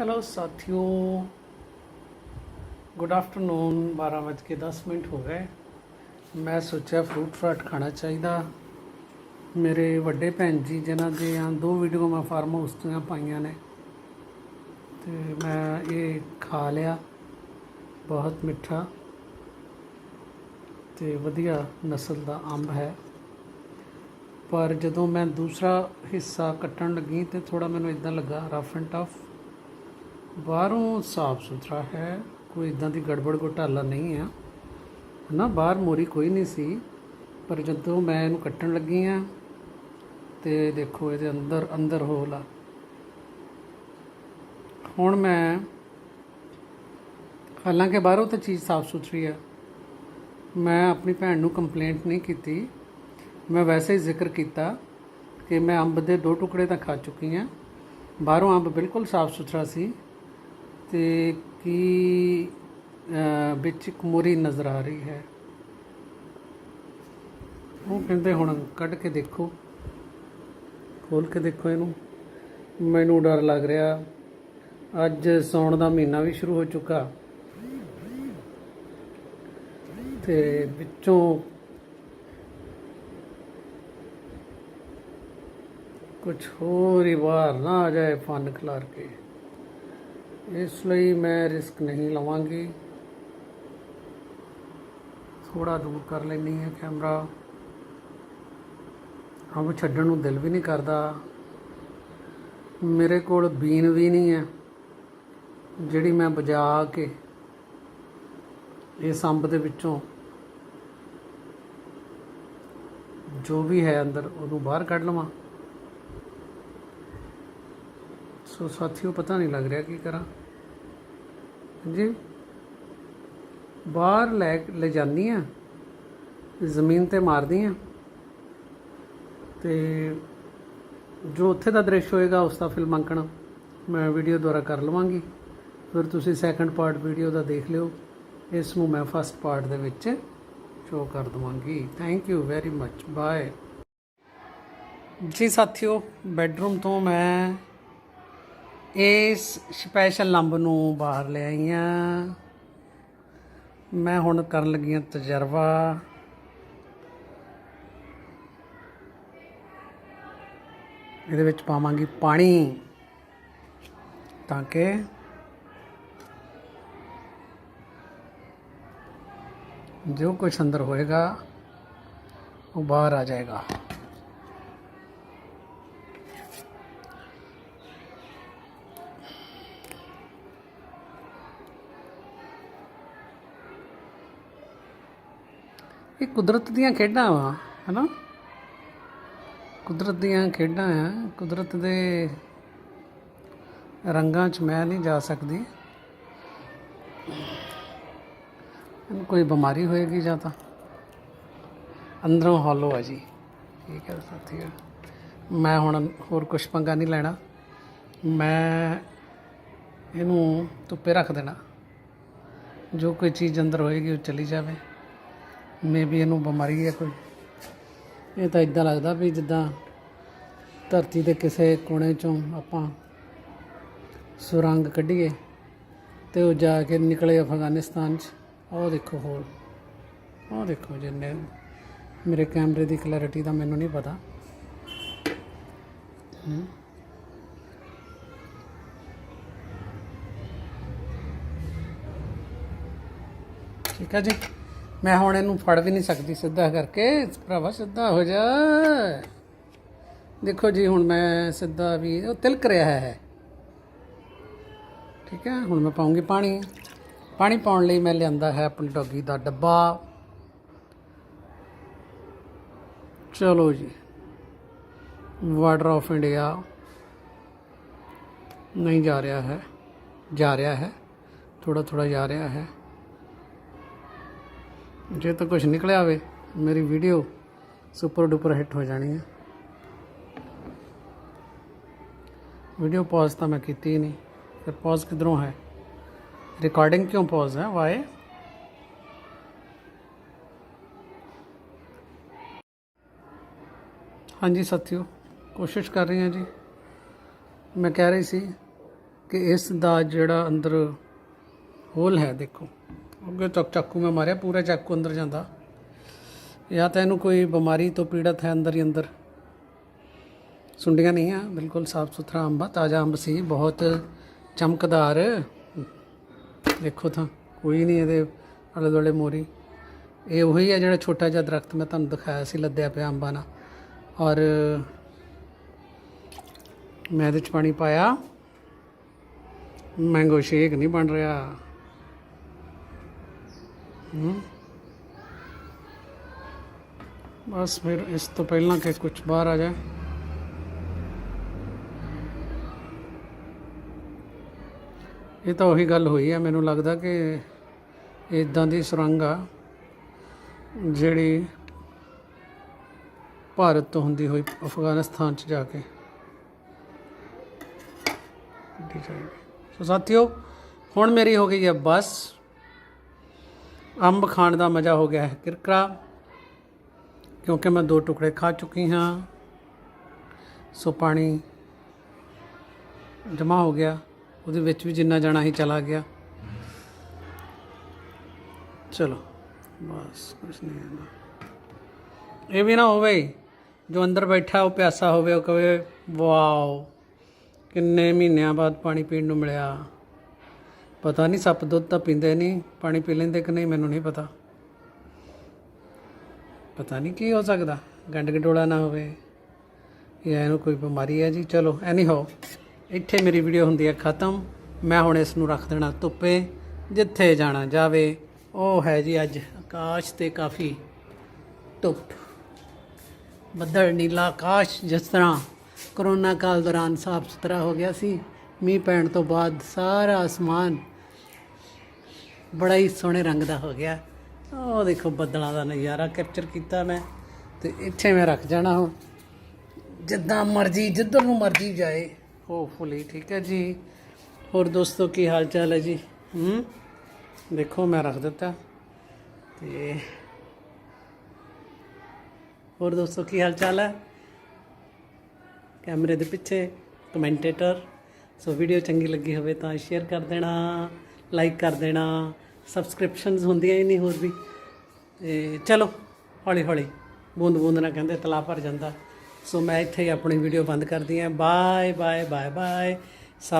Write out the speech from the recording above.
Hello ਸਾਥੀਓ good afternoon 12:10 minute ਹੋ ਗਏ ਮੈਂ ਸੋਚਿਆ ਫਰੂਟ ਫਰਾਟ ਖਾਣਾ ਚਾਹੀਦਾ ਮੇਰੇ ਵੱਡੇ ਭੈਣ ਜੀ ਜਿਨ੍ਹਾਂ ਦੇ ਆ ਦੋ ਵੀਡੀਓ ਮੈਂ ਫਾਰਮ ਹਾਊਸ ਤੋਂ ਪਾਈਆਂ ਨੇ ਤੇ ਮੈਂ ਇਹ ਖਾ ਲਿਆ ਬਹੁਤ ਮਿੱਠਾ ਤੇ ਵਧੀਆ ਨਸਲ ਦਾ ਅੰਬ ਹੈ ਪਰ ਜਦੋਂ ਮੈਂ ਦੂਸਰਾ ਹਿੱਸਾ ਕੱਟਣ ਲੱਗੀ ਤੇ ਥੋੜਾ ਮੈਨੂੰ ਇਦਾਂ ਲੱਗਾ ਰਫ ਐਂਡ ਟਫ ਬਾਹਰੋਂ ਸਾਫ਼ ਸੁਥਰਾ ਹੈ, ਕੋਈ ਇਦਾਂ ਦੀ ਗੜਬੜ ਘੋਟਾਲਾ ਨਹੀਂ ਆ। ਨਾ ਬਾਹਰ ਮੋਰੀ ਕੋਈ ਨਹੀਂ ਸੀ, ਪਰ ਜਦੋਂ ਮੈਂ ਇਹਨੂੰ ਕੱਟਣ ਲੱਗੀ ਆ ਤੇ ਦੇਖੋ ਇਹਦੇ ਅੰਦਰ ਅੰਦਰ ਹੋਲ ਆ। ਹੁਣ ਮੈਂ ਹਾਲਾਂਕਿ ਬਾਹਰੋਂ ਤਾਂ ਚੀਜ਼ ਸਾਫ਼ ਸੁਥਰੀ ਆ। ਮੈਂ ਆਪਣੀ ਭੈਣ ਨੂੰ ਕੰਪਲੇਂਟ ਨਹੀਂ ਕੀਤੀ। ਮੈਂ ਵੈਸੇ ਹੀ ਜ਼ਿਕਰ ਕੀਤਾ ਕਿ ਮੈਂ ਅੰਬ ਦੇ ਦੋ ਟੁਕੜੇ ਤਾਂ ਖਾ ਚੁੱਕੀ ਹਾਂ ਬਾਹਰੋਂ ਅੰਬ ਬਿਲਕੁਲ ਸਾਫ਼ ਸੁਥਰਾ ਸੀ। ਤੇ ਕੀ ਵਿੱਚ ਇੱਕ ਮੋਰੀ ਨਜ਼ਰ ਆ ਰਹੀ ਹੈ। ਉਹ ਕਹਿੰਦੇ ਹੁਣ ਕੱਢ ਕੇ ਦੇਖੋ। ਖੋਲ ਕੇ ਦੇਖੋ ਇਹਨੂੰ। ਮੈਨੂੰ ਡਰ ਲੱਗ ਰਿਹਾ। ਅੱਜ ਸੌਣ ਦਾ ਮਹੀਨਾ ਵੀ ਸ਼ੁਰੂ ਹੋ ਚੁੱਕਾ। ਤੇ ਵਿੱਚੋਂ ਕੁਝ ਹੋਰ ਹੀ ਬਾਹਰ ਨਾ ਆ ਜਾਏ ਫਨ ਖਿਲਾਰ ਕੇ। ਇਸ ਲਈ ਮੈਂ ਰਿਸਕ ਨਹੀਂ ਲਵਾਂਗੀ। ਥੋੜਾ ਦੂਰ ਕਰ ਲੈਣੀ ਹੈ ਕੈਮਰਾ। ਆਪ ਛੱਡਣ ਨੂੰ ਦਿਲ ਵੀ ਨਹੀਂ ਕਰਦਾ। ਮੇਰੇ ਕੋਲ ਬੀਨ ਵੀ ਨਹੀਂ ਹੈ, ਜਿਹੜੀ ਮੈਂ ਬਜਾ ਕੇ ਇਸ ਅੰਬ ਦੇ ਵਿੱਚੋਂ ਜੋ ਵੀ ਹੈ ਅੰਦਰ, ਉਹਨੂੰ ਬਾਹਰ ਕੱਢ ਲਵਾਂ। ਸੋ ਸਾਥੀਓ, ਪਤਾ ਨਹੀਂ ਲੱਗ ਰਿਹਾ ਕੀ ਕਰਾਂ। ਜੀ ਬਾਹਰ ਲੈ ਲੈ ਜਾਂਦੀ ਜ਼ਮੀਨ ਤੇ ਮਾਰਦੀ ਆ। ਤੇ ਜੋ ਉੱਥੇ ਦਾ ਦ੍ਰਿਸ਼ ਹੋਏਗਾ, ਉਸ ਦਾ ਅੰਕਣਾ ਮੈਂ ਵੀਡੀਓ ਦੁਆਰਾ ਕਰ ਲਵਾਂਗੀ। ਫਿਰ ਤੁਸੀਂ ਸੈਕੰਡ ਪਾਰਟ ਵੀਡੀਓ ਦਾ ਦੇਖ ਲਿਓ। ਇਸ ਨੂੰ ਮੈਂ ਫਸਟ ਪਾਰਟ ਦੇ ਵਿੱਚ ਸ਼ੋਅ ਕਰ ਦਵਾਂਗੀ। Thank you very much bye ਜੀ ਸਾਥੀਓ ਬੈਡਰੂਮ ਤੋਂ ਮੈਂ ਇਸ ਸਪੈਸ਼ਲ ਲੰਬ ਨੂੰ ਬਾਹਰ ਲੈ ਆਈ ਹਾਂ ਮੈਂ ਹੁਣ ਕਰਨ ਲੱਗੀ ਹਾਂ ਤਜਰਬਾ। ਇਹਦੇ ਵਿੱਚ ਪਾਵਾਂਗੀ ਪਾਣੀ ਤਾਂ ਕਿ ਜੋ ਕੁਝ ਅੰਦਰ ਹੋਏਗਾ, ਉਹ ਬਾਹਰ ਆ ਜਾਏਗਾ। ਇਹ ਕੁਦਰਤ ਦੀਆਂ ਖੇਡਾਂ ਵਾ, ਹੈਨਾ? ਕੁਦਰਤ ਦੀਆਂ ਖੇਡਾਂ ਆ। ਕੁਦਰਤ ਦੇ ਰੰਗਾਂ 'ਚ ਮੈਂ ਨਹੀਂ ਜਾ ਸਕਦੀ। ਕੋਈ ਬਿਮਾਰੀ ਹੋਏਗੀ ਜਾਂ ਤਾਂ? ਅੰਦਰੋਂ ਹੌਲੋ ਆ ਜੀ। ਠੀਕ ਹੈ ਸਾਥੀਓ। ਮੈਂ ਹੁਣ ਹੋਰ ਕੁਝ ਪੰਗਾ ਨਹੀਂ ਲੈਣਾ। ਮੈਂ ਇਹਨੂੰ ਧੁੱਪੇ ਰੱਖ ਦੇਣਾ। ਜੋ ਕੋਈ ਚੀਜ਼ ਅੰਦਰ ਹੋਏਗੀ ਉਹ ਚਲੀ ਜਾਵੇ। ਮੇਬੀ ਇਹਨੂੰ ਬਿਮਾਰੀ ਹੈ ਕੋਈ। ਇਹ ਤਾਂ ਇਦਾਂ ਲੱਗਦਾ ਵੀ ਜਿੱਦਾਂ ਧਰਤੀ ਦੇ ਕਿਸੇ ਕੋਨੇ ਚੋਂ ਆਪਾਂ ਸੁਰੰਗ ਕੱਢੀਏ ਤੇ ਉਹ ਜਾ ਕੇ ਨਿਕਲੇ ਅਫਗਾਨਿਸਤਾਨ 'ਚ। ਉਹ ਦੇਖੋ ਹੋਰ। ਉਹ ਦੇਖੋ ਜਿੰਨੇ ਮੇਰੇ ਕੈਮਰੇ ਦੀ ਕਲੈਰਿਟੀ ਦਾ ਮੈਨੂੰ ਨਹੀਂ ਪਤਾ। ਠੀਕ ਹੈ ਜੀ। ਮੈਂ ਹੁਣ ਇਹਨੂੰ ਫੜ ਵੀ ਨਹੀਂ ਸਕਦੀ ਸਿੱਧਾ ਕਰਕੇ। ਭਰਾਵਾ ਸਿੱਧਾ ਹੋ ਜਾ। ਦੇਖੋ ਜੀ, ਹੁਣ ਮੈਂ ਸਿੱਧਾ ਵੀ ਉਹ ਤਿਲਕ ਰਿਹਾ ਹੈ ਠੀਕ ਹੈ, ਹੁਣ ਮੈਂ ਪਾਉਂਗੀ ਪਾਣੀ। ਪਾਣੀ ਪਾਉਣ ਲਈ ਮੈਂ ਲਿਆਂਦਾ ਹੈ ਆਪਣੀ ਡੌਗੀ ਦਾ ਡੱਬਾ। ਚਲੋ ਜੀ। ਵਾਟਰ ਆਫ ਇੰਡੀਆ ਨਹੀਂ ਜਾ ਰਿਹਾ ਹੈ, ਜਾ ਰਿਹਾ ਹੈ। ਥੋੜਾ ਥੋੜਾ ਜਾ ਰਿਹਾ ਹੈ। ਜੇ ਤਾਂ ਕੁਝ ਨਿਕਲਿਆ ਹੋਵੇ, ਮੇਰੀ ਵੀਡੀਓ ਸੁਪਰ ਡੁਪਰ ਹਿੱਟ ਹੋ ਜਾਣੀ ਹੈ। ਵੀਡੀਓ ਪੌਜ਼ ਤਾਂ ਮੈਂ ਕੀਤੀ ਨਹੀਂ, ਫਿਰ ਪੌਜ਼ ਕਿਧਰੋਂ ਹੈ? ਰਿਕਾਰਡਿੰਗ ਕਿਉਂ ਪੌਜ਼ ਹੈ? ਵਾਏ ਹਾਂਜੀ ਸਾਥੀਓ, ਕੋਸ਼ਿਸ਼ ਕਰ ਰਹੀ ਹਾਂ ਜੀ। ਮੈਂ ਕਹਿ ਰਹੀ ਸੀ ਕਿ ਇਸ ਦਾ ਜਿਹੜਾ ਅੰਦਰ ਹੋਲ ਹੈ, ਦੇਖੋ। ਅੱਗੇ ਤੱਕ ਚਾਕੂ ਮੈਂ ਮਾਰਿਆ, ਪੂਰਾ ਚਾਕੂ ਅੰਦਰ ਜਾਂਦਾ। ਜਾਂ ਤਾਂ ਇਹਨੂੰ ਕੋਈ ਬਿਮਾਰੀ ਤੋਂ ਪੀੜਤ ਹੈ ਅੰਦਰ ਹੀ ਅੰਦਰ। ਸੁੰਡੀਆਂ ਨਹੀਂ ਆ, ਬਿਲਕੁਲ ਸਾਫ਼ ਸੁਥਰਾ ਅੰਬ ਆ, ਤਾਜ਼ਾ ਅੰਬ ਸੀ, ਬਹੁਤ ਚਮਕਦਾਰ। ਦੇਖੋ ਤਾਂ, ਕੋਈ ਨਹੀਂ ਇਹਦੇ ਆਲੇ ਦੁਆਲੇ ਮੋਰੀ। ਇਹ ਉਹੀ ਹੈ ਜਿਹੜਾ ਛੋਟਾ ਜਿਹਾ ਦਰਖਤ ਮੈਂ ਤੁਹਾਨੂੰ ਦਿਖਾਇਆ ਸੀ, ਲੱਦਿਆ ਪਿਆ ਅੰਬਾਂ ਨਾਲ। ਔਰ ਮੈਂ ਇਹਦੇ ਚ ਪਾਣੀ ਪਾਇਆ। ਮੈਂਗੋ ਸ਼ੇਕ ਨਹੀਂ ਬਣ ਰਿਹਾ। ਹੂੰ। ਬਸ ਫਿਰ ਇਸ ਤੋਂ ਪਹਿਲਾਂ ਕਿ ਕੁਝ ਬਾਹਰ ਆ ਜਾਏ। ਇਹ ਤਾਂ ਉਹੀ ਗੱਲ ਹੋਈ ਹੈ ਮੈਨੂੰ ਲੱਗਦਾ ਕਿ ਇਦਾਂ ਦੀ ਸੁਰੰਗ ਆ, ਜਿਹੜੀ ਭਾਰਤ ਤੋਂ ਹੁੰਦੀ ਹੋਈ ਅਫਗਾਨਿਸਤਾਨ ਚ ਜਾ ਕੇ। ਸੋ ਸਾਥੀਓ, ਹੁਣ ਮੇਰੀ ਹੋ ਗਈ ਹੈ ਬਸ। ਅੰਬ ਖਾਣ ਦਾ ਮਜ਼ਾ ਹੋ ਗਿਆ ਹੈ। ਕਿਰਕਰਾ, ਕਿਉਂਕਿ ਮੈਂ ਦੋ ਟੁਕੜੇ ਖਾ ਚੁੱਕੀ ਹਾਂ। ਸੋ ਪਾਣੀ ਜਮਾ ਹੋ ਗਿਆ। ਉਹਦੇ ਵਿੱਚ ਵੀ ਜਿੰਨਾ ਜਾਣਾ ਹੀ ਚਲਾ ਗਿਆ। ਚਲੋ, ਬਸ ਕੁਛ ਨਹੀਂ ਹੈ ਇਹ ਵੀ ਨਾ ਹੋਵੇ, ਜੋ ਅੰਦਰ ਬੈਠਾ ਉਹ ਪਿਆਸਾ ਹੋਵੇ, ਉਹ ਕਵੇ, ਵਾਓ, ਕਿੰਨੇ ਮਹੀਨਿਆਂ ਬਾਅਦ ਪਾਣੀ ਪੀਣ ਨੂੰ ਮਿਲਿਆ। ਪਤਾ ਨਹੀਂ ਸੱਪ ਦੁੱਧ ਤਾਂ ਪੀਂਦੇ ਨਹੀਂ, ਪਾਣੀ ਪੀ ਲੈਂਦੇ ਕਿ ਨਹੀਂ, ਮੈਨੂੰ ਨਹੀਂ ਪਤਾ। ਪਤਾ ਨਹੀਂ ਕੀ ਹੋ ਸਕਦਾ ਗੰਡ ਗਡੋਲਾ ਨਾ ਹੋਵੇ। ਜਾਂ ਇਹਨੂੰ ਕੋਈ ਬਿਮਾਰੀ ਹੈ ਜੀ। ਚਲੋ ਐਨੀ ਹੋ ਇੱਥੇ ਮੇਰੀ ਵੀਡੀਓ ਹੁੰਦੀ ਹੈ ਖਤਮ। ਮੈਂ ਹੁਣ ਇਸ ਨੂੰ ਰੱਖ ਦੇਣਾ ਧੁੱਪੇ, ਜਿੱਥੇ ਜਾਣਾ ਜਾਵੇ। ਉਹ ਹੈ ਜੀ ਅੱਜ ਆਕਾਸ਼ ਤੇ ਕਾਫੀ ਧੁੱਪ। ਬੱਦਲ, ਨੀਲਾ ਆਕਾਸ਼, ਜਿਸ ਤਰ੍ਹਾਂ ਕਰੋਨਾ ਕਾਲ ਦੌਰਾਨ ਸਾਫ਼ ਸੁਥਰਾ ਹੋ ਗਿਆ ਸੀ। ਮੀਂਹ ਪੈਣ ਤੋਂ ਬਾਅਦ ਸਾਰਾ ਅਸਮਾਨ ਬੜਾ ਹੀ ਸੋਹਣੇ ਰੰਗ ਦਾ ਹੋ ਗਿਆ। ਉਹ ਦੇਖੋ ਬੱਦਲਾਂ ਦਾ ਨਜ਼ਾਰਾ ਕੈਪਚਰ ਕੀਤਾ ਮੈਂ ਤੇ ਇੱਥੇ ਮੈਂ ਰੱਖ ਜਾਣਾ ਹੁਣ। ਜਿੱਦਾਂ ਮਰਜ਼ੀ, ਜਿੱਧਰ ਨੂੰ ਮਰਜ਼ੀ ਜਾਏ। ਹੋਪਫੁਲੀ ਠੀਕ ਹੈ ਜੀ। ਹੋਰ ਦੋਸਤੋ, ਕੀ ਹਾਲ ਚਾਲ ਹੈ ਜੀ? ਹੂੰ? ਦੇਖੋ, ਮੈਂ ਰੱਖ ਦਿੱਤਾ। ਤੇ ਹੋਰ ਦੋਸਤੋ, ਕੀ ਹਾਲ ਚਾਲ ਹੈ? ਕੈਮਰੇ ਦੇ ਪਿੱਛੇ ਕਮੈਂਟੇਟਰ ਸੋ ਵੀਡੀਓ ਚੰਗੀ ਲੱਗੀ ਹੋਵੇ ਤਾਂ ਸ਼ੇਅਰ ਕਰ ਦੇਣਾ ਲਾਈਕ ਕਰ ਦੇਣਾ ਸਬਸਕ੍ਰਿਪਸ਼ਨਸ ਹੁੰਦੀਆਂ ਹੀ ਨਹੀਂ ਹੋਰ ਵੀ। ਤੇ ਚਲੋ, ਹੌਲੀ ਹੌਲੀ, ਬੂੰਦ ਬੂੰਦ ਨਾਲ ਕਹਿੰਦੇ ਤਲਾ ਭਰ ਜਾਂਦਾ। ਸੋ ਮੈਂ ਇੱਥੇ ਹੀ ਆਪਣੀ ਵੀਡੀਓ ਬੰਦ ਕਰਦੀ ਹਾਂ। ਬਾਏ ਬਾਏ ਬਾਏ ਬਾਏ ਸਭ